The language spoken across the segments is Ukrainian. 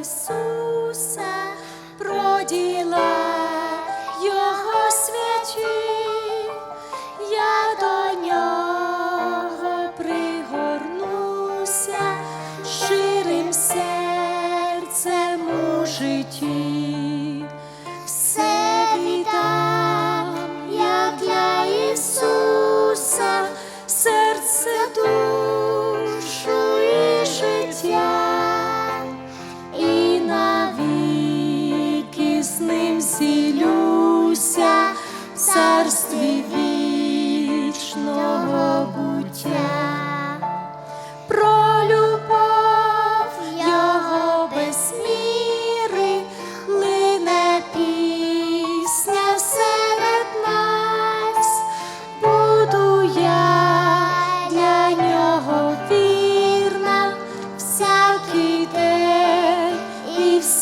Ісуса, про діла Його святі, я до нього пригорнуся ширим серцем у житті.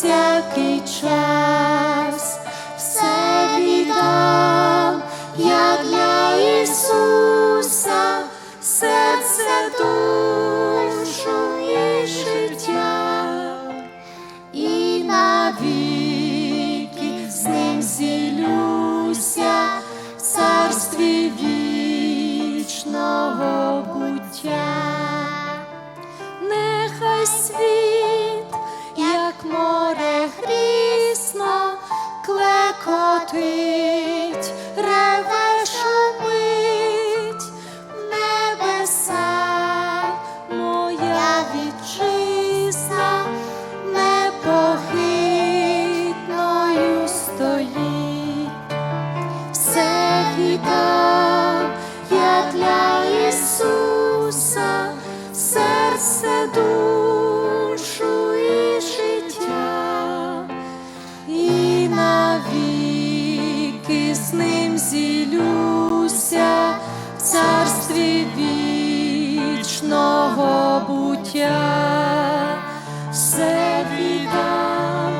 Всякий час, все віддам я для Ісуса, серце, душу і життя, і навіки з ним зілюся в царстві вічного буття. Нехай світ, Зілюся, в царстві вічного буття, все віддам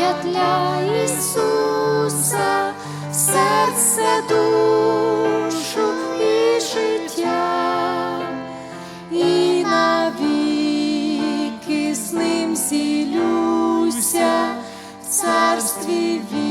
я для Ісуса, серце душу і життя, і навіки з ним зілюся в царстві вічного.